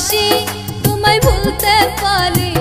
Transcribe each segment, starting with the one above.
ভালোবাসি তোমায় ভুলতে পারি।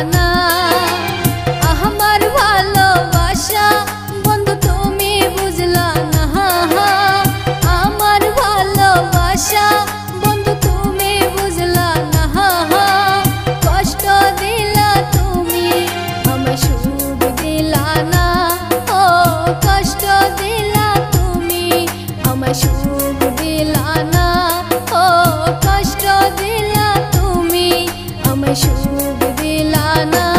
ঠিকানা আমার ভালোবাসা, বন্ধু, তুমি বুঝলা না। আমার ভালোবাসা, বন্ধু, তুমি বুঝলা না। কষ্ট দিলা তুমি আমার সুখ দিলা না। ও, কষ্ট দিলা তুমি আমার সুখ দিলা না। ও, কষ্ট দিলা তুমি আমার সুখ another